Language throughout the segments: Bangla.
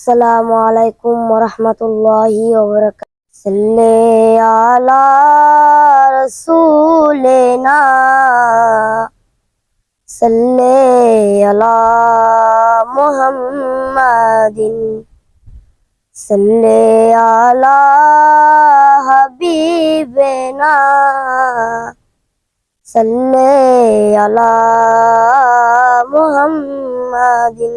আসসালামু আলাইকুম রহমতুল্লাহি সাল্লি আলা রসুলিনা। সাল্লি আলা মুহাম্মাদিন। সাল্লি আলা হাবিবিনা। সাল্লি আলা মুহাম্মাদিন।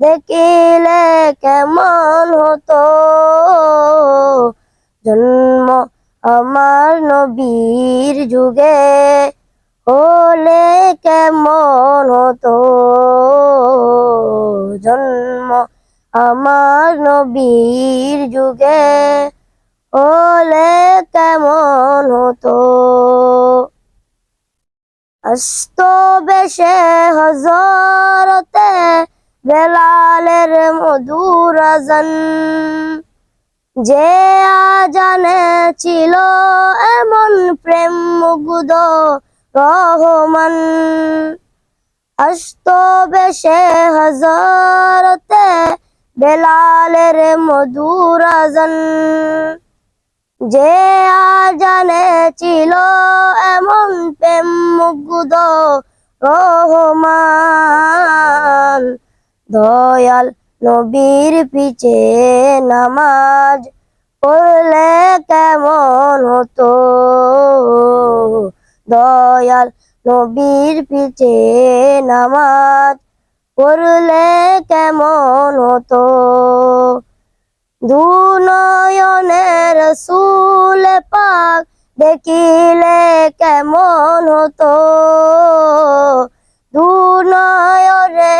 দেখিলে কেমন হতো? জন্ম আমার নবীর যুগে হলে কেমন হতো? জন্ম আমার নবীর যুগে হলে কেমন হতো? অস্ত বেশে হজরতে বেলালের মধুর যে আজানে ছিল এমন প্রেম মুগ্ধ রহমান। অস্ত বেশে হজরতে বেলালের মধুর যে আজানে ছিল এমন প্রেম মুগ্ধ রহমান। দয়াল নবীর পিছে নামাজ পড়লে কেমন হতো? দয়াল নবীর পিছে নামাজ পড়লে কেমন হতো? দুনয়নের সুল পাক দেখিলে কেমন হতো? দুনয়নের